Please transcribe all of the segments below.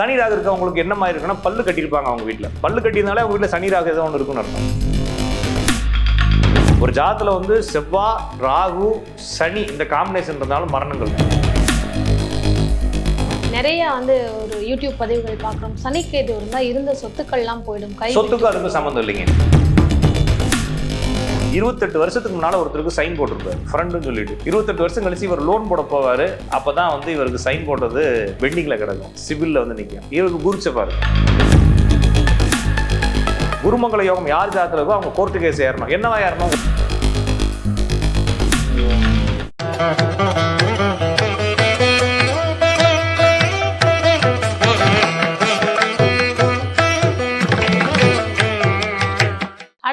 சனி ராகு இருக்கவங்களுக்கு என்ன மாதிரி இருக்குன்னா பல்லு கட்டியிருப்பாங்க அவங்க வீட்டில் பல்லு கட்டியிருந்தாலே அவங்க வீட்டில் சனி ராகு ஏதோ ஒன்று இருக்குன்னு அர்த்தம். ஒரு ஜாதத்துல வந்து செவ்வாய் ராகு சனி இந்த காம்பினேஷன் இருந்தாலும் மரணங்கள். நிறைய வந்து ஒரு யூடியூப் பதிவுகள் பார்க்குறோம். சனிக்கேது இருந்தால் இருந்த சொத்துக்கள்லாம் போயிடும். கை சொத்துக்கும் அதுக்கும் சம்மந்தம் இல்லைங்க. இருபத்தெட்டு வருஷத்துக்கு முன்னால் ஒருத்தருக்கு சைன் போட்டிருப்பாரு. ஃப்ரெண்டுன்னு சொல்லிட்டு. இருபத்தெட்டு வருஷம் கழிச்சு இவர் லோன் போட போவார். அப்போ தான் வந்து இவருக்கு சைன் போட்டது பெண்டிங்கில் கிடக்கும். சிவிலில் வந்து நிற்கும் இவருக்கு குருச்சப்பாரு குருமங்கல யோகம் யார் ஜாதத்துல அவங்க கோர்ட்டு கேஸ் ஏறணும். என்னவா ஏறணும்?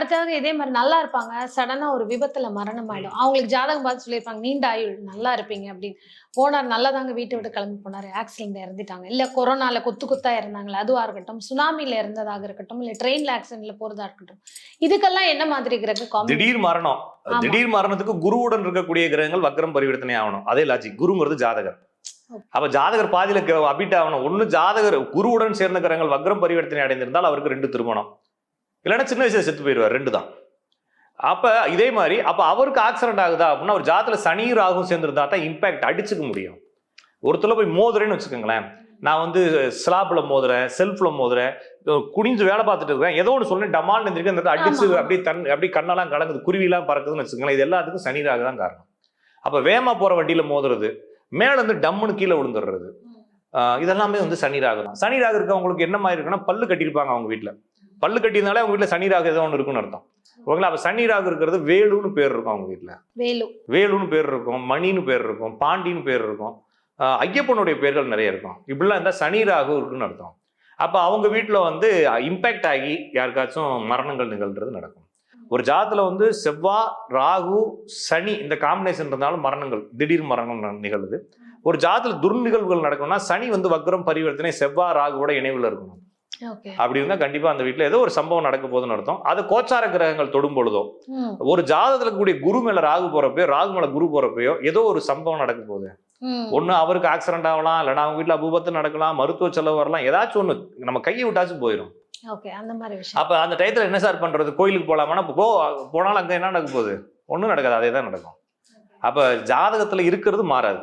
அடுத்தது இதே மாதிரி நல்லா இருப்பாங்க சடனா ஒரு விபத்துல மரணம் ஆயிடும் அவங்களுக்கு ஜாதகம் பார்த்து சொல்லியிருப்பாங்க நீண்ட ஆயுள் நல்லா இருப்பீங்க அப்படின்னு. போனார் நல்லா தாங்க வீட்டை விட்டு கிளம்பி போனாரு. ஆக்சிடென்ட் இறந்துட்டாங்க. இல்ல கொரோனால கொத்து கொத்தா இறந்தாங்களே அதுவா இருக்கட்டும் சுனாமில இறந்ததாக இருக்கட்டும் இல்ல ட்ரெயின்ல ஆக்சிடென்ட்ல போறதா இருக்கட்டும். இதுக்கெல்லாம் என்ன மாதிரி கிரக திடீர் மரணம். திடீர் மரணத்துக்கு குருவுடன் இருக்கக்கூடிய கிரகங்கள் வக்ரம் பரிவர்த்தனை ஆகணும். அதே லாஜிக் குருங்கிறது ஜாதகர். அப்ப ஜாதகர் பாதியில அபிட் ஆகணும். ஒண்ணு ஜாதகர் குருவுடன் சேர்ந்த கிரகங்கள் வக்ரம் பரிவர்த்தனை அடைந்திருந்தால் அவருக்கு ரெண்டு திருமணம். இல்லைன்னா சின்ன வயசுல செத்து போயிடுவார் ரெண்டு தான். அப்ப இதே மாதிரி அப்ப அவருக்கு ஆக்சிடென்ட் ஆகுதா அப்படின்னா ஒரு ஜாதத்துல சனி ராகும் சேர்ந்திருந்தா தான் இம்பாக்ட் அடிச்சுக்க முடியும். ஒருத்தர போய் மோதுறேன்னு வச்சுக்கோங்களேன். நான் வந்து ஸ்லாப்ல மோதுறேன் செல்ஃப்ல மோதுறேன் குனிஞ்சு வேலை பார்த்துட்டு இருக்கேன். ஏதோ ஒன்று சொன்னேன் டமால் நின்றுருக்கு அந்த அடிச்சு. அப்படியே தன் அப்படியே கண்ணெல்லாம் கலங்குது குருவிலாம் பறக்குதுன்னு வச்சுக்கோங்களேன். இது எல்லாத்துக்கும் சனி ராகு தான் காரணம். அப்ப வேகமா போற வண்டியில மோதுறது மேல இருந்து டம்முன்னு கீழே விழுந்துடுறது. இதெல்லாமே வந்து சனி ராகு தான். சனி ராகு இருக்கவங்களுக்கு என்ன மாதிரி இருக்குன்னா பல்லு கட்டியிருப்பாங்க அவங்க வீட்ல. பல்லு கட்டியிருந்தாலே அவங்க வீட்ல சனி ராகு ஏதோ ஒன்று இருக்குன்னு அர்த்தம். ஓகேங்களா? அப்ப சனி ராகு இருக்கிறது வேலுன்னு பேர் இருக்கும் அவங்க வீட்ல. வேலு. வேலுன்னு பேர் இருக்கும் மணின்னு பேர் இருக்கும் பாண்டின்னு பேர் இருக்கும் ஐயப்பனுடைய பேர்கள் நிறைய இருக்கும். இப்படிலாம் இருந்தால் சனி ராகு இருக்குன்னு அர்த்தம். அப்போ அவங்க வீட்டில் வந்து இம்பேக்ட் ஆகி யாருக்காச்சும் மரணங்கள் நிகழ்றது நடக்கும். ஒரு ஜாதத்துல வந்து செவ்வாய் ராகு சனி இந்த காம்பினேஷன் இருந்தாலும் மரணங்கள் திடீர் மரணங்கள் ந- நிகழுது. ஒரு ஜாதத்துல துர்நிகழ்வுகள் நடக்கும்னா சனி வந்து வக்ரம் பரிவர்த்தனை செவ்வாய் ராகுவோட இணைவில் இருக்கணும். அப்படி இருந்தால் கண்டிப்பாக அந்த வீட்டில் ஏதோ ஒரு சம்பவம் நடக்க போகுதுன்னு அர்த்தம். அது கோச்சார கிரகங்கள் தொடும் பொழுதோ ஒரு ஜாதகத்துல கூடிய குரு மேல ராகு போறப்பயோ ராகு மேல குரு போறப்பயோ ஏதோ ஒரு சம்பவம் நடக்க போகுது. ஒண்ணு அவருக்கு ஆக்சிடென்ட் ஆகலாம் இல்லைன்னா அவங்க வீட்டுல அபூபத்து நடக்கலாம் மருத்துவ செலவு வரலாம் ஏதாச்சும் ஒண்ணு நம்ம கையை விட்டாச்சும் போயிடும் அப்ப அந்த டயத்துல என்ன சார் பண்றது? கோயிலுக்கு போலாமான்னா போ போனாலும் அங்க என்ன நடக்க போகுது? ஒண்ணும் நடக்காது அதே தான் நடக்கும். அப்ப ஜாதகத்துல இருக்கிறது மாறாது.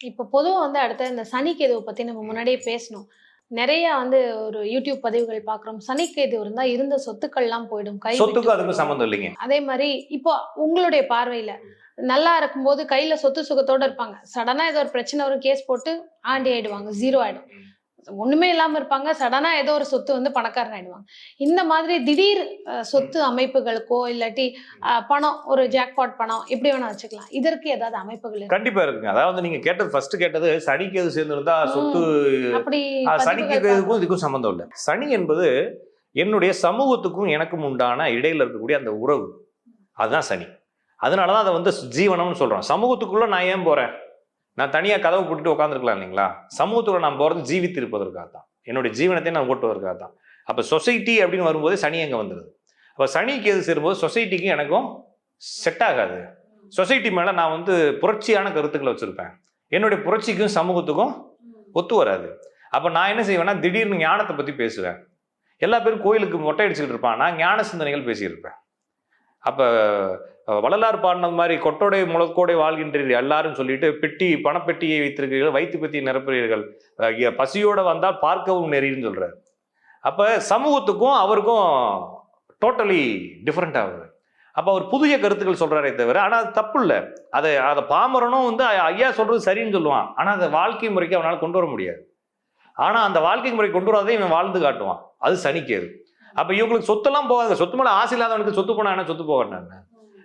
இப்போ பொதுவா வந்து அடுத்த இந்த சனிக்கேதுவை பத்தி நம்ம முன்னாடியே பேசணும். நிறைய வந்து ஒரு யூடியூப் பதிவுகள் பார்க்குறோம். சனிக்கேது இருந்தா இருந்த சொத்துக்கள்லாம் போயிடும். கை சொத்துக்கும் விட்டு அதுக்கும் சம்மந்தம் இல்லைங்க. அதே மாதிரி இப்போ உங்களுடைய பார்வையில நல்லா இருக்கும்போது கையில சொத்து சுகத்தோட இருப்பாங்க. சடனா ஏதோ ஒரு பிரச்சனை வரும் கேஸ் போட்டு ஆண்டி ஆயிடுவாங்க ஜீரோ ஆயிடும். ஒண்ணுமே இல்லாம இருப்பாங்க. சடனா ஏதோ ஒரு சொத்து வந்து பணக்காரன் ஆயிடுவாங்க. இந்த மாதிரி திடீர் சொத்து அமைப்புகளுக்கோ இல்லாட்டி பணம் ஒரு ஜாக்பாட் பணம் எப்படி வேணா வச்சுக்கலாம். இதற்கு ஏதாவது அமைப்புகள் கண்டிப்பா இருக்குங்க. அதாவது நீங்க கேட்டது ஃபர்ஸ்ட் கேட்டது சனிக்கு எது சேர்ந்திருந்தா சொத்து அப்படி சனிக்கு இதுக்கும் இதுக்கும் சம்மந்தம் இல்லை. சனி என்பது என்னுடைய சமூகத்துக்கும் எனக்கும் உண்டான இடையில இருக்கக்கூடிய அந்த உறவு. அதுதான் சனி. அதனால தான் அதை வந்து ஜீவனம்னு சொல்றோம். சமூகத்துக்குள்ள நான் ஏன் போறேன்? நான் தனியாக கதவை போட்டுட்டு உட்காந்துருக்கலாம் இல்லைங்களா? சமூகத்தோட நான் போகிறது ஜீவித்து இருப்பதற்காக தான். என்னுடைய ஜீவனத்தை நான் ஓட்டுவதற்காக தான். அப்போ சொசைட்டி அப்படின்னு வரும்போது சனி அங்கே வந்துடுது அப்போ சனிக்கு எது சேரும்போது சொசைட்டிக்கும் எனக்கும் செட் ஆகாது. சொசைட்டி மேலே நான் வந்து புரட்சியான கருத்துக்களை வச்சுருப்பேன். என்னுடைய புரட்சிக்கும் சமூகத்துக்கும் ஒத்து வராது. அப்போ நான் என்ன செய்வேன்னா திடீர்னு ஞானத்தை பற்றி பேசுவேன். எல்லா பேரும் கோயிலுக்கு மொட்டை அடிச்சுக்கிட்டு இருப்பான். நான் ஞான சிந்தனைகள் பேசியிருப்பேன். அப்போ வள்ளலார் பாடினது மாதிரி கொட்டோடை முழக்கோடை வாழ்கின்றீர்கள். எல்லாரும் சொல்லிட்டு பெட்டி பணப்பெட்டியை வைத்திருக்கிறீர்கள் வயிற்று பெட்டியை நிரப்புகிறீர்கள். பசியோடு வந்தால் பார்க்கவும் நெறின்னு சொல்கிறார் அப்போ சமூகத்துக்கும் அவருக்கும் டோட்டலி டிஃப்ரெண்ட் ஆகுது அப்போ அவர் புதிய கருத்துக்கள் சொல்கிறாரே தவிர ஆனால் அது தப்பு இல்லை. அதை அதை பாமரனும் வந்து ஐயா சொல்கிறது சரின்னு சொல்லுவான். ஆனால் அதை வாழ்க்கை முறைக்கு அவனால் கொண்டு வர முடியாது. ஆனால் அந்த வாழ்க்கை முறை கொண்டு வராதே இவன் வாழ்ந்து காட்டுவான். அது சனிக்கேது அப்போ இவங்களுக்கு சொத்தெல்லாம் போகாது. சொத்து மேலே ஆசை இல்லாதவனுக்கு சொத்து போனா என்ன சொத்து போகணும்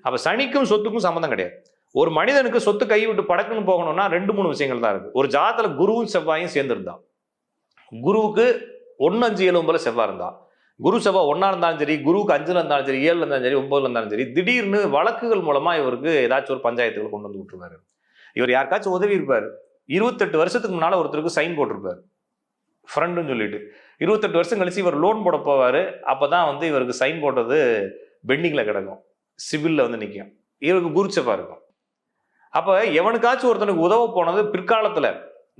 அப்போ சனிக்கும் சொத்துக்கும் சம்மந்தம் கிடையாது. ஒரு மனிதனுக்கு சொத்து கை விட்டு படக்குன்னு போகணும்னா ரெண்டு மூணு விஷயங்கள் தான் இருக்குது ஒரு ஜாதத்தில் குருவும் செவ்வாயும் சேர்ந்துருந்தான் குருவுக்கு ஒன்று அஞ்சு ஏழு ஒன்பதுல செவ்வாய் இருந்தான் குரு செவ்வாய் ஒன்றா இருந்தாலும் சரி குருவுக்கு அஞ்சில் இருந்தாலும் சரி ஏழில் இருந்தாலும் சரி ஒம்பதுல இருந்தாலும் சரி திடீர்னு வழக்குகள் மூலமாக இவருக்கு ஏதாச்சும் ஒரு பஞ்சாயத்துகள் கொண்டு வந்து விட்டுருவாரு. இவர் யாருக்காச்சும் உதவி இருப்பார். இருபத்தெட்டு வருஷத்துக்கு முன்னால் ஒருத்தருக்கு சைன் போட்டிருப்பார். ஃப்ரெண்டுன்னு சொல்லிட்டு. இருபத்தெட்டு வருஷம் கழிச்சு இவர் லோன் போட அப்போ தான் வந்து இவருக்கு சைன் போட்டது பெண்டிங்கில் கிடக்கும். சிவிலில் வந்து நிற்கும் இவருக்கு குருச்சப்பாக இருக்கும். அப்போ எவனுக்காச்சும் ஒருத்தனுக்கு உதவ போனது பிற்காலத்தில்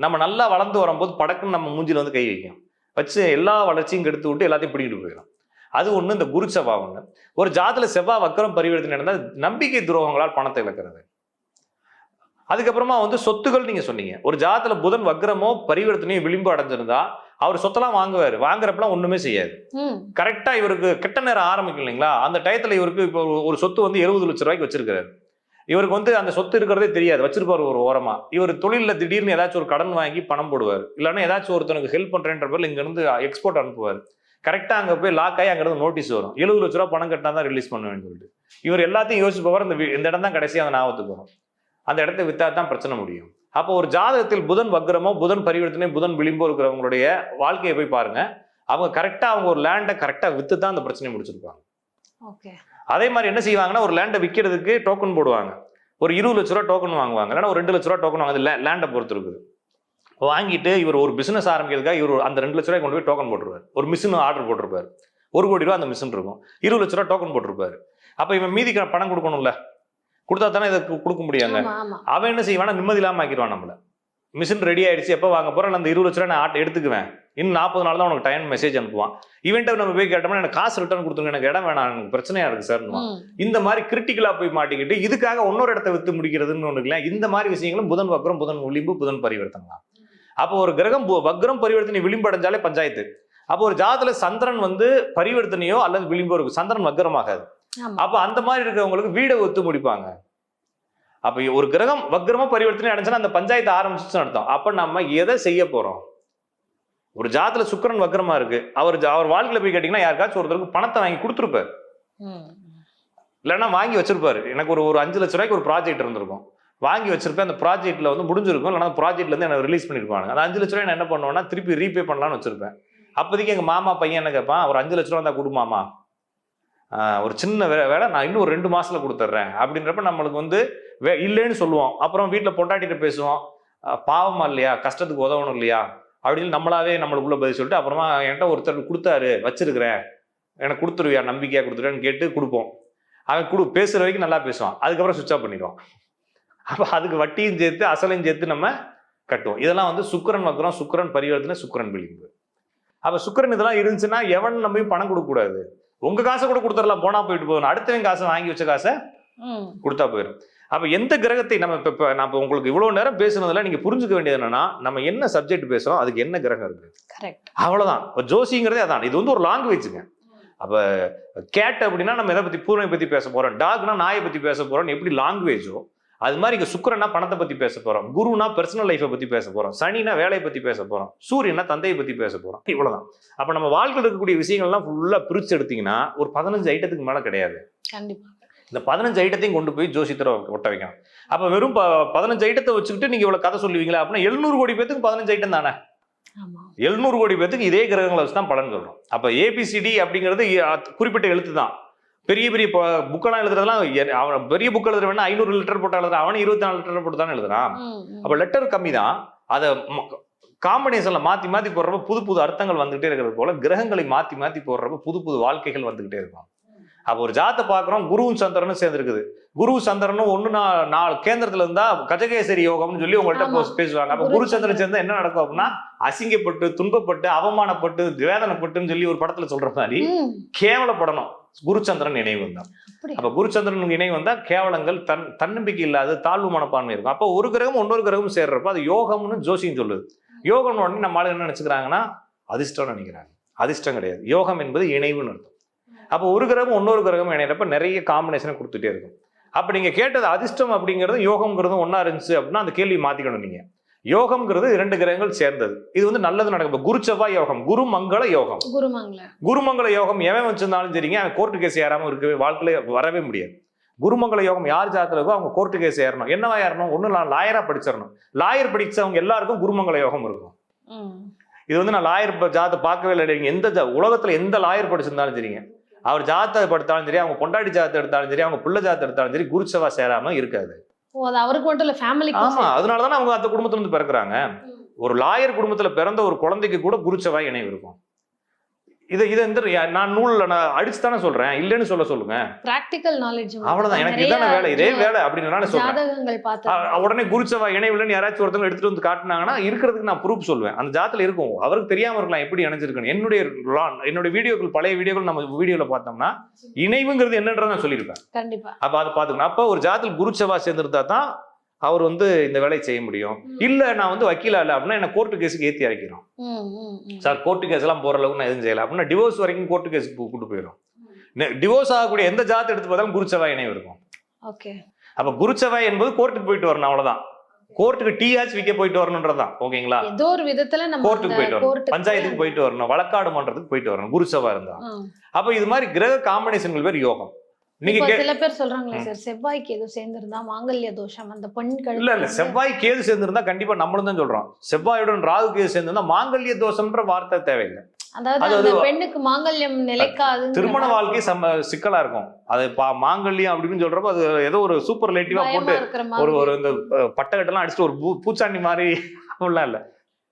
நம்ம நல்லா வளர்ந்து வரும்போது படக்குன்னு நம்ம மூஞ்சில் வந்து கை வைக்கும். வச்சு எல்லா வளர்ச்சியும் கெடுத்து விட்டு எல்லாத்தையும் பிடிக்கிட்டு போயிடும். அது ஒன்று இந்த குரு செவ்வாய் ஒண்ணு. ஒரு ஜாதத்தில் செவ்வாய் வக்கரம் பரிவர்த்தனை நடந்தால் நம்பிக்கை துரோகங்களால் பணத்தை இழக்கிறது. அதுக்கப்புறமா வந்து சொத்துகள் நீங்கள் சொன்னீங்க. ஒரு ஜாதத்தில் புதன் வக்கரமோ பரிவர்த்தனையோ விளிம்பு அடைஞ்சிருந்தா அவர் சொத்தெல்லாம் வாங்குவார். வாங்குறப்பெல்லாம் ஒண்ணுமே செய்யாது. கரெக்டா இவருக்கு கெட்ட நேரம் ஆரம்பிக்கும் இல்லைங்களா? அந்த டயத்துல இவருக்கு இப்போ ஒரு- சொத்து வந்து எழுபது லட்ச ரூபாய்க்கு வச்சிருக்காரு இவருக்கு வந்து அந்த சொத்து இருக்கிறதே தெரியாது. வச்சிருப்பாரு ஒரு ஓரமா. இவர் தொழிலில் திடீர்னு ஏதாச்சும் ஒரு கடன் வாங்கி பணம் போடுவார். இல்லைன்னா ஏதாச்சும் ஒருத்தனுக்கு ஹெல்ப் பண்றேன்ற பேர்ல இங்க இருந்து எக்ஸ்போர்ட் அனுப்புவார். கரெக்டா அங்க போய் லாக் ஆகி அங்கிருந்து நோட்டீஸ் வரும். எழுபது லட்ச ரூபா பணம் கட்டினா தான் ரிலீஸ் பண்ணுவேன்னு சொல்லிட்டு. இவர் எல்லாத்தையும் யோசிச்சு போவார் இந்த இந்த இடம் தான் கடைசியா அந்த ஞாபகத்துக்கு வரும். அந்த இடத்த வித்தா தான் பிரச்சனை முடியும். அப்போ ஒரு ஜாதகத்தில் புதன் வக்ரமோ புதன் பரிவர்த்தனை புதன் விளிம்போ இருக்கிறவங்களுடைய வாழ்க்கையை போய் பாருங்க. அவங்க கரெக்டா அவங்க ஒரு லேண்டை கரெக்டா வித்து தான் அந்த பிரச்சனையை முடிச்சிருப்பாங்க. ஓகே அதே மாதிரி என்ன செய்வாங்கன்னா ஒரு லேண்டை விற்கிறதுக்கு டோக்கன் போடுவாங்க. ஒரு இருபது லட்ச ரூபா டோக்கன் வாங்குவாங்க. இல்லைன்னா ஒரு ரெண்டு லட்ச ரூபா டோக்கன் வாங்க லேண்டை பொறுத்து இருக்குது. வாங்கிட்டு இவர் ஒரு பிசினஸ் ஆரம்பிக்கிறதுக்காக இவர் அந்த ரெண்டு லட்ச ரூபாய் கொண்டு போய் டோக்கன் போட்டுருவார் ஒரு மிஷின் ஆர்டர் போட்டிருப்பாரு. ஒரு கோடி ரூபா அந்த மிஷின் இருக்கும். இருபது லட்ச ரூபா டோக்கன் போட்டிருப்பாரு. அப்ப இவன் மீதி பணம் கொடுக்கணும்ல? கொடுத்தா தானே இதை கொடுக்க முடியாங்க. அவன் என்ன செய்வானா நிம்மதி இல்லாம ஆக்கிடுவான் நம்மள. மிஷின் ரெடி ஆயிடுச்சு எப்போ வாங்க போறேன்? அந்த இருபது லட்ச ரூபா நான் ஆட் எடுத்துக்குவேன். இன்னும் நாற்பது நாள் தான் உனக்கு டைம் மெசேஜ் அனுப்புவான். இவன்ட்ட நம்ம போய் கேட்டோம்னா எனக்கு காசு ரிட்டர்ன் கொடுத்துருங்க எனக்கு இடம் வேணாம் எனக்கு பிரச்சனையா இருக்கு சார் இந்த மாதிரி கிரிட்டிக்கலா போய் மாட்டிக்கிட்டு இதுக்காக இன்னொரு இடத்த வித்து முடிக்கிறதுன்னு ஒண்ணு இல்லையா இந்த மாதிரி விஷயங்களும் புதன் வக்ரம் புதன் விளிம்பு புதன் பரிவர்த்தனை தான். அப்போ ஒரு கிரகம் வக்ரம் பரிவர்த்தனை விளிம்பு அடைஞ்சாலே பஞ்சாயத்து. அப்போ ஒரு ஜாதத்துல சந்திரன் வந்து பரிவர்த்தனையோ அல்லது விளிம்போ இருக்கு. சந்திரன் வக்ரமாகாது. அப்ப அந்த மாதிரி இருக்கிறவங்களுக்கு வீடை ஒத்து முடிப்பாங்க. அப்ப ஒரு கிரகம் வக்ரமா பரிவர்த்தனை அடைஞ்சுன்னா அந்த பஞ்சாயத்து ஆரம்பிச்சுன்னு அர்த்தம். அப்ப நம்ம எதை செய்ய போறோம்? ஒரு ஜாதத்துல சுக்கிரன் வக்ரமா இருக்கு. அவர் அவர் வாழ்க்கையில போய் கேட்டீங்கன்னா யாருக்காச்சும் ஒருத்தருக்கு பணத்தை வாங்கி கொடுத்துருப்பாரு. இல்லைன்னா வாங்கி வச்சிருப்பாரு. எனக்கு ஒரு ஒரு அஞ்சு லட்ச ரூபாய்க்கு ஒரு ப்ராஜெக்ட் இருந்திருக்கும். வாங்கி வச்சிருப்பேன் அந்த ப்ராஜெக்ட்ல வந்து முடிஞ்சிருக்கும். இல்லைன்னா ப்ராஜெக்ட்ல இருந்து எனக்கு ரிலீஸ் பண்ணிருப்பாங்க. அந்த அஞ்சு லட்ச ரூபாய் நான் என்ன பண்ணுவேன்னா திருப்பி ரீபே பண்ணலாம்னு வச்சிருப்பேன். அப்போதைக்கு எங்க மாமா பையன் என்ன கேட்பான்? ஒரு அஞ்சு லட்ச ரூபா தான் கொடுமாமா ஒரு சின்ன வே வேலை நான் இன்னும் ஒரு ரெண்டு மாசத்துல கொடுத்துட்றேன். அப்படின்றப்ப நம்மளுக்கு வந்து வே இல்லைன்னு சொல்லுவோம். அப்புறம் வீட்டில் பொண்டாட்டிகிட்ட பேசுவோம். பாவமா இல்லையா? கஷ்டத்துக்கு உதவணும் இல்லையா? அப்படின்னு நம்மளாவே நம்மளுக்குள்ள பதில் சொல்லிட்டு அப்புறமா என்கிட்ட ஒருத்தர் கொடுத்தாரு வச்சிருக்கிறேன். எனக்கு கொடுத்துருவியா? நம்பிக்கையா கொடுத்துருவேன்னு கேட்டு கொடுப்போம். அவன் கொடு பேசுகிற வரைக்கும் நல்லா பேசுவான். அதுக்கப்புறம் சுவிச் ஆஃப் பண்ணிடுவான். அப்போ அதுக்கு வட்டியும் சேர்த்து அசலையும் சேர்த்து நம்ம கட்டுவோம். இதெல்லாம் வந்து சுக்கிரன் வக்கரம் சுக்கரன் பரிவர்த்தனை சுக்கரன் விளிம்பு. அப்போ சுக்கரன் இதெல்லாம் இருந்துச்சுன்னா எவன் நம்பியும் பணம் கொடுக்கக்கூடாது. உங்க காசை கூட கொடுத்துடலாம் போனா போயிட்டு போகணும் அடுத்தவன் காசை வாங்கி வச்ச காசை கொடுத்தா போயிடும் அப்ப எந்த கிரகத்தை நம்ம இப்ப இப்ப நான் இப்ப உங்களுக்கு இவ்வளவு நேரம் பேசுனதுல நீங்க புரிஞ்சுக்க வேண்டியது என்னன்னா நம்ம என்ன சப்ஜெக்ட் பேசுறோம் அதுக்கு என்ன கிரகம் இருக்கு? கரெக்ட் அவ்வளவுதான். இப்போ ஜோசிங்கிறதே அதான். இது வந்து ஒரு லாங்குவேஜுங்க அப்ப கேட் அப்படின்னா நம்ம எதை பத்தி பூனை பத்தி பேச போறோம் டாக்னா நாயை பத்தி பேச போறோம் எப்படி லாங்குவேஜோ அது மாதிரி இங்க சுக்கிரனா பணத்தை பத்தி பேச போறோம். குருனா பர்சனல் லைஃபை பத்தி பேச போறோம். சனினா வேலையை பத்தி பேச போறோம். சூரியனா தந்தையை பத்தி பேச போறோம். இவ்வளவுதான். அப்ப நம்ம வாழ்க்கையில் இருக்கக்கூடிய விஷயங்கள்லாம் ஃபுல்லா பிரிச்சு எடுத்தீங்கன்னா ஒரு பதினஞ்சு ஐட்டத்துக்கு மேல கிடையாது. இந்த பதினஞ்சு ஐட்டத்தையும் கொண்டு போய் ஜோசியத்தில் ஒட்ட வைக்கணும். அப்ப வெறும் ப- பதினஞ்சு ஐட்டத்தை வச்சுக்கிட்டு நீங்க இவ்வளவு கதை சொல்லுவீங்களா அப்படின்னா எழுநூறு கோடி பேத்துக்கு பதினஞ்சு ஐட்டம் தானே? எழுநூறு கோடி பேத்துக்கு இதே கிரகங்களை வச்சு தான் பலன் சொல்றோம். அப்ப ஏபிசிடி அப்படிங்கிறது குறிப்பிட்ட எழுத்து தான். பெரிய பெரிய புக்கெல்லாம் எழுதுறதெல்லாம் எ- அவன் பெரிய புக் எழுதுற வேணா ஐநூறு லிட்டர் போட்டு எழுதுறான் அவன் இருபத்தி நாலு லிட்டர் போட்டு தானே எழுதுறான். அப்ப லெட்டர் கம்மி தான் அதை காம்பினேஷன்ல மாத்தி மாத்தி போடுறப்ப புது புது அர்த்தங்கள் வந்துகிட்டே இருக்கிறது போல கிரகங்களை மாத்தி மாத்தி போடுறப்ப புது புது வாழ்க்கைகள் வந்துகிட்டே இருக்கும். அப்ப ஒரு ஜாத்தை பாக்குறோம் குருவும் சந்திரனும் சேர்ந்துருக்குது. குரு சந்திரனும் ஒண்ணு நா- நாலு கேந்திரத்துல இருந்தா கஜகேசரி யோகம்னு சொல்லி. போ- பேசுவாங்க. அப்ப குரு சந்திரன் சேர்ந்தா என்ன நடக்கும் அப்படின்னா அசிங்கப்பட்டு துன்பப்பட்டு அவமானப்பட்டு வேதனைப்பட்டுன்னு சொல்லி ஒரு படத்துல சொல்ற மாதிரி கேவலப்படணும். குருச்சந்திரன் நினைவு வந்தா அப்படி அப்ப குருச்சந்திரன் இணை வந்தா கேவலங்கள் தன் தன்னம்பிக்கை இல்லாத தாழ்வு மனப்பான்மை இருக்கும். அப்போ ஒரு கிரகம் இன்னொரு கிரகம் சேர்றப்ப அது யோகம்னு ஜோசியம் சொல்லுது. யோகம்னு உடனே நம்ம ஆளு என்ன நினைச்சுக்கிறாங்கன்னா அதிர்ஷ்டம் நினைக்கிறாங்க. அதிர்ஷ்டம் கிடையாது. யோகம் என்பது இணைவுன்னு அர்த்தம். அப்போ ஒரு கிரகம் இன்னொரு கிரகம் இணையறப்ப நிறைய காம்பினேஷனை கொடுத்துட்டே இருக்கும். அப்ப நீங்க கேட்டது அதிர்ஷ்டம் அப்படிங்கிறது யோகம்ங்கிறதும் ஒண்ணா இருந்துச்சு அப்படின்னா அந்த கேள்வி மாத்திக்கணும் நீங்க. யோகம்ங்கிறது இரண்டு கிரகங்கள் சேர்ந்தது. இது வந்து நல்லது நடக்கும். குரு செவ்வாய் யோகம் குரு மங்கள யோகம். குருமங்கள யோகம் எவன் வச்சிருந்தாலும் சரிங்க அவன் கோர்ட்டு கேஸ் ஏறாம இருக்கவே வாழ்க்கையில வரவே முடியாது. குருமங்கல யோகம் யார் ஜாதத்துல இருக்கோ அவங்க கோர்ட்டு கேஸ் ஏறணும். என்னவா ஏறணும்? ஒன்றும் நான் லாயரா படிச்சிடணும். லாயர் படிச்சவங்க எல்லாருக்கும் குருமங்கல யோகம் இருக்கும். இது வந்து நான் லாயர் ஜாதத்தை பார்க்கவே இல்லை. எந்த உலகத்துல எந்த லாயர் படிச்சிருந்தாலும் சரிங்க. அவர் ஜாதத்தை படுத்தாலும் சரி அவங்க பொண்டாட்டி ஜாதத்தை எடுத்தாலும் சரி அவங்க பிள்ளை ஜாதத்தை எடுத்தாலும் சரி குருச்சவா சேராம இருக்காது. அவருக்கு மட்டும் இல்ல ஃபேமிலிக்கு ஆமா அதனால தானே அவங்க அந்த குடும்பத்துல இருந்து பிறக்குறாங்க. ஒரு லாயர் குடும்பத்துல பிறந்த ஒரு குழந்தைக்கு கூட குருச்சவாய் இணைவு இருக்கும். இதை இதை வந்து நான் நூல்ல நான் அடிச்சு தானே சொல்றேன். இல்லைன்னு சொல்ல சொல்லுங்க. பிராக்டிக்கல் நாலேஜ் அவ்வளவுதான். எனக்கு இதான வேலை இதே வேலை அப்படின்னு நான் சொல்றேன். ஜாதகங்கள் பார்த்து அ- உடனே குருச்சவா இணைவில்லைன்னு யாராச்சும் ஒருத்தவங்க எடுத்துட்டு வந்து காட்டினாங்கன்னா இருக்கிறதுக்கு நான் ப்ரூஃப் சொல்லுவேன் அந்த ஜாத்துல இருக்கும். அவருக்கு தெரியாம இருக்கலாம் எப்படி இணைஞ்சிருக்கணும் என்னுடைய என்னுடைய வீடியோக்கள் பழைய வீடியோக்கள் நம்ம வீடியோல பார்த்தோம்னா இணைவுங்கிறது என்னன்றதை நான் சொல்லியிருப்பேன். கண்டிப்பா. அப்ப அதை பார்த்துக்கணும். அப்போ ஒரு ஜாதத்தில் குருச்சவா சேர்ந்திருந்தா தான் அவர் வந்து இந்த வேலையை செய்ய முடியும். இல்ல நான் வந்து வக்கீலா இல்லை அப்படின்னா என்ன கோர்ட்டு கேஸுக்கு ஏத்தி இறக்கிறோம். சார் கோர்ட்டு கேஸ் எல்லாம் போற அளவுக்கு நான் எதுவும் செய்யல. அப்படின்னா டிவோர்ஸ் வரைக்கும் கோர்ட்டு கேஸுக்கு கூட்டு போயிடும் டிவோர்ஸ் ஆகக்கூடிய எந்த ஜாதத்தை எடுத்து பார்த்தாலும் குருச்சவா இணைவு இருக்கும். ஓகே. அப்ப குருச்சவாய் என்பது கோர்ட்டுக்கு போயிட்டு வரணும் அவ்வளவுதான். கோர்ட்டுக்கு டீ ஆச்சு விற்க போயிட்டு வரணுன்றதுதான் ஓகேங்களா? ஏதோ ஒரு விதத்துல நம்ம கோர்ட்டுக்கு போயிட்டு வரணும். பஞ்சாயத்துக்கு போயிட்டு வரணும். வழக்காடு மன்றத்துக்கு போயிட்டு வரணும். குருச்சவா இருந்தா. அப்ப இது மாதிரி கிரக காம்பினேஷன்கள் பேர் யோகம். நீங்க சில பேர் சொல்றாங்களே. சார் செவ்வாய்க்கு ஏதோ சேர்ந்திருந்தா மாங்கல்ய தோஷம் அந்த பெண் இல்ல இல்ல செவ்வாய் கேது சேர்ந்திருந்தா கண்டிப்பா நம்மளும் தான் சொல்றோம். செவ்வாயுடன் ராகு கேது சேர்ந்திருந்தா மாங்கல்ய தோஷம்ன்ற வார்த்தை தேவையில்லை. அதாவது பெண்ணுக்கு மாங்கல்யம் நிலைக்காது திருமண வாழ்க்கை சம்ம சிக்கலா இருக்கும். அது பா மாங்கல்யம் அப்படின்னு சொல்றப்ப அது ஏதோ ஒரு சூப்பர் லேட்டிவா போட்டு ஒரு ஒரு இந்த அஹ், பட்டக்கட்டெல்லாம் அடிச்சுட்டு ஒரு பூச்சாண்டி மாதிரி அப்படிலாம் இல்ல.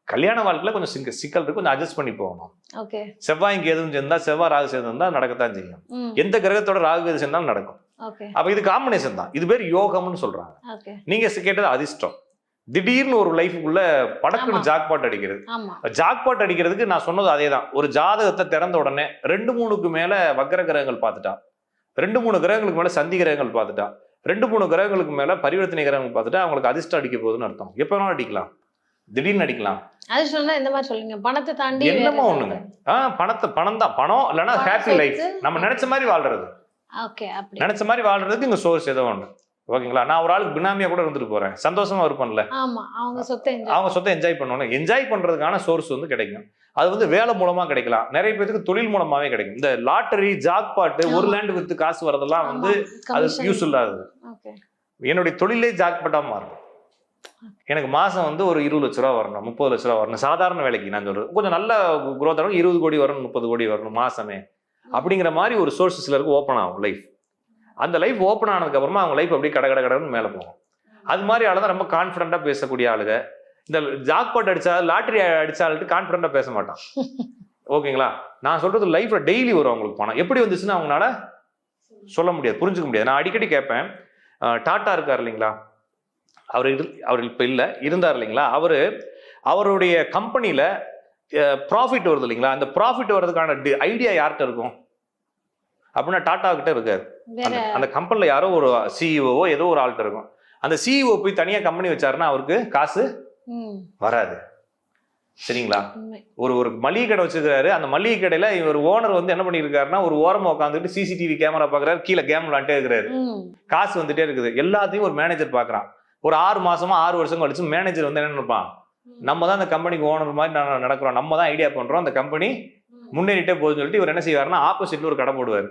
கல்யாண வாழ்க்கையில கொஞ்சம் சிக்க- சிக்கல் இருக்கு. கொஞ்சம் அட்ஜஸ்ட் பண்ணி போகணும். ஓகே. செவ்வாய் எதுவும் சேர்ந்தா செவ்வாய் ராகு சேர்ந்திருந்தா நடக்கத்தான் செய்யும். எந்த கிரகத்தோட ராகு கேது சேர்ந்தாலும் நடக்கும். அப்ப இது காம்பினேஷன் தான். இது பேர் யோகம்னு சொல்றாங்க. நீங்க கேட்டது அதிர்ஷ்டம். திடீர்னு ஒரு லைஃபுக்குள்ள படக்குன்னு. ஜாக்பாட் அடிக்கிறது. ஜாக்பாட் அடிக்கிறதுக்கு நான் சொன்னது அதே தான் ஒரு ஜாதகத்தை திறந்த உடனே ரெண்டு மூணுக்கு மேல வக்கர கிரகங்கள் பார்த்துட்டா ரெண்டு மூணு கிரகங்களுக்கு மேல சந்தி கிரகங்கள் பார்த்துட்டா ரெண்டு மூணு கிரகங்களுக்கு மேல பரிவர்த்தனை கிரகங்கள் பார்த்துட்டா அவங்களுக்கு அதிர்ஷ்டம் அடிக்க போகுதுன்னு அர்த்தம். எப்ப வேணாலும் அடிக்கலாம். திடீர்னு அடிக்கலாம் அது சொன்னா இந்த மாதிரி சொல்லுங்க. பணத்தை தாண்டி என்னமோ. ஒண்ணுங்க. ஆஹ் பணத்தை பணம் தான் பணம் இல்லைன்னா ஹாப்பி லைஃப். நம்ம நினைச்ச மாதிரி வாழ்றது. ஓகே அப்படி. நினைச்ச மாதிரி வாழ்றதுக்கு இங்க சோர்ஸ் ஏதோ ஒண்ணு. ஓகேங்களா? நான் ஒரு ஆளுக்கு பினாமியா கூட இருந்துட்டு போறேன். சந்தோஷமா இருப்பேன்ல. ஆமா அவங்க சொத்தை அவங்க சொத்தை என்ஜாய் பண்ணணும் என்ஜாய் பண்றதுக்கான சோர்ஸ் வந்து கிடைக்கும். அது வந்து வேலை மூலமா கிடைக்கலாம். நிறைய பேருக்கு தொழில் மூலமாவே கிடைக்கும். இந்த லாட்டரி ஜாக்பாட்டு ஒரு ஆமா. லேண்ட் வித்து காசு வரதெல்லாம் வந்து அது. யூஸ் இல்லாதது என்னுடைய தொழிலே ஜாக்பாட்டா மாறும். எனக்கு மாசம் வந்து ஒரு இருபது லட்ச ரூபா வரணும் முப்பது லட்ச ரூபா வரணும். சாதாரண வேலைக்கு நான் சொல்றது கொஞ்சம் நல்ல குரோத் ஆகும். இருபது கோடி வரணும் முப்பது கோடி வரணும் மாசமே. அப்படிங்கிற மாதிரி ஒரு சோர்ஸ் சிலருக்கு ஓப்பன் ஆகும் லைஃப் அந்த லைஃப் ஓப்பன் ஆனதுக்கு அப்புறமா அவங்க லைஃப் அப்படியே கட கட கடன்னு மேலே போகும். அது மாதிரி ஆளு தான் ரொம்ப கான்ஃபிடண்டா பேசக்கூடிய ஆளுங்க. இந்த ஜாக்பாட் அடிச்சா லாட்டரி அடிச்சாலுட்டு கான்ஃபிடண்டா பேச மாட்டான். ஓகேங்களா? நான் சொல்றது லைஃப்ல டெய்லி வரும் அவங்களுக்கு பணம். எப்படி வந்துச்சுன்னு அவங்களால சொல்ல முடியாது புரிஞ்சுக்க முடியாது. நான் அடிக்கடி கேட்பேன் டாட்டா இருக்கார் இல்லைங்களா? அவர் அவர் இப்போ இல்லை இருந்தார் இல்லைங்களா? அவர் அவருடைய கம்பெனியில் ப்ராஃபிட் வருது இல்லைங்களா? அந்த ப்ராஃபிட் வர்றதுக்கான ஐடியா யார்கிட்ட இருக்கும்? அப்படின்னா டாட்டா கிட்ட இருக்காது அந்த கம்பெனியில் யாரோ ஒரு சிஇஓவோ ஏதோ ஒரு ஆள்கிட்ட இருக்கும். அந்த சிஇஓ போய் தனியாக கம்பெனி வச்சாருன்னா அவருக்கு காசு வராது. சரிங்களா? ஒரு ஒரு மளிகை கடை வச்சிருக்காரு அந்த மளிகை கடையில இவர் ஓனர் வந்து என்ன பண்ணியிருக்காருன்னா ஒரு ஓரமா உட்காந்துட்டு சிசிடிவி கேமரா பாக்குறாரு. கீழே கேம் விளாண்டே இருக்கிறாரு. காசு வந்துட்டே இருக்குது. எல்லாத்தையும் ஒரு மேனேஜர் பாக்குறான். ஒரு ஆறு மாசமா ஆறு வருஷம் கழிச்சு மேனேஜர் வந்து என்ன நினைப்பான்? நம்ம தான் அந்த கம்பெனிக்கு ஓனர் மாதிரி நடக்கிறோம். நம்ம தான் ஐடியா பண்றோம். அந்த கம்பெனி முன்னேறிட்டே போகுதுன்னு சொல்லிட்டு இவர் என்ன செய்வாருன்னா ஆப்போசிட்ல ஒரு கடை போடுவார்.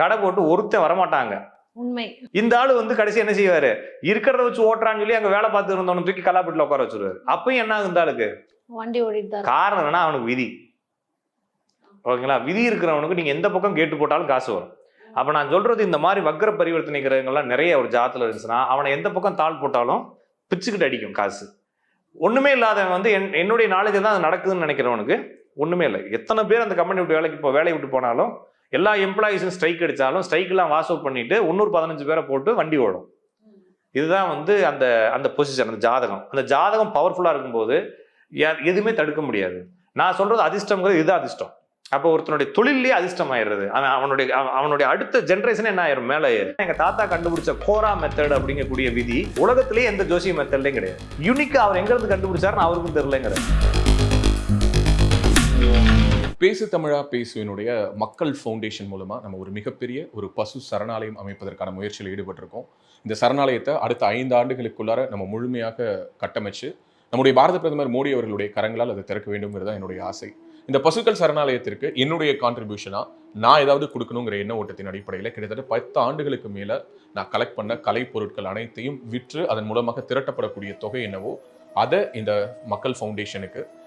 கடை போட்டு ஒருத்தன் வரமாட்டாங்க. உண்மை. இந்த ஆளு வந்து கடைசி என்ன செய்வாரு? இருக்கிறத வச்சு ஓட்டுறான்னு சொல்லி அங்க வேலை பார்த்து இருந்தவனு தூக்கி கலாப்பட்டில் உட்கார வச்சிருவாரு. அப்பயும் என்ன ஆகும் இந்த ஆளுக்கு? வண்டி ஓடிட்டு காரணம் என்னன்னா அவனுக்கு விதி. ஓகேங்களா? விதி இருக்கிறவனுக்கு நீங்க எந்த பக்கம் கேட்டு போட்டாலும் காசு வரும். அப்போ நான் சொல்றது இந்த மாதிரி வக்ர பரிவர்த்தனை கிரகங்கள்லாம் நிறைய ஒரு ஜாத்தில் இருந்துச்சுன்னா அவனை எந்த பக்கம் தாள் போட்டாலும் பிச்சுக்கிட்டு அடிக்கும் காசு. ஒன்றுமே இல்லாதவன் வந்து என் என்னுடைய நாலேஜ் தான் அது நடக்குதுன்னு நினைக்கிறவனுக்கு ஒன்றுமே இல்லை. எத்தனை பேர் அந்த கம்பெனி விட்டு வேலைக்கு இப்போ வேலையை விட்டு போனாலும் எல்லா எம்ப்ளாயீஸும் ஸ்ட்ரைக் அடித்தாலும் ஸ்ட்ரைக்கெல்லாம் வாஷ் அவுட் பண்ணிட்டு இன்னொரு பதினஞ்சு பேரை போட்டு வண்டி ஓடும். இதுதான் வந்து அந்த அந்த பொசிஷன் அந்த ஜாதகம். அந்த ஜாதகம் பவர்ஃபுல்லாக இருக்கும்போது எதுவுமே தடுக்க முடியாது. நான் சொல்கிறது அதிர்ஷ்டம்ங்கிறது இதுதான் அதிர்ஷ்டம். அப்போ ஒருத்தனுடைய தொழிலே அதிர்ஷ்டம் ஆயிடுறது அவன் அவனுடைய அவனுடைய அடுத்த ஜென்ரேஷன் என்ன ஆயிரும்? மேலே ஏறும். எங்கள் தாத்தா கண்டுபிடிச்ச கோரா மெத்தட் அப்படிங்கக்கூடிய விதி உலகத்திலேயே எந்த ஜோசிய மெத்தட்லையும் கிடையாது. யூனிக்காக அவர் எங்கேருந்து கண்டுபிடிச்சாருன்னு அவருக்கும் தெரியலங்கிறது பேசு தமிழா பேசுவினுடைய மக்கள் ஃபவுண்டேஷன் மூலமாக நம்ம ஒரு மிகப்பெரிய ஒரு பசு சரணாலயம் அமைப்பதற்கான முயற்சியில் ஈடுபட்டிருக்கோம். இந்த சரணாலயத்தை அடுத்த ஐந்து ஆண்டுகளுக்குள்ளார நம்ம முழுமையாக கட்டமைச்சு நம்முடைய பாரத பிரதமர் மோடி அவர்களுடைய கரங்களால் அதை திறக்க வேண்டும்ங்கிறது தான் என்னுடைய ஆசை. இந்த பசுக்கள் சரணாலயத்திற்கு என்னுடைய கான்ட்ரிபியூஷனாக நான் ஏதாவது கொடுக்கணுங்கிற எண்ண ஓட்டத்தின் அடிப்படையில் கிட்டத்தட்ட பத்து ஆண்டுகளுக்கு மேலே நான் கலெக்ட் பண்ண கலை பொருட்கள் அனைத்தையும் விற்று அதன் மூலமாக திரட்டப்படக்கூடிய தொகை என்னவோ அதை இந்த மக்கள் ஃபவுண்டேஷனுக்கு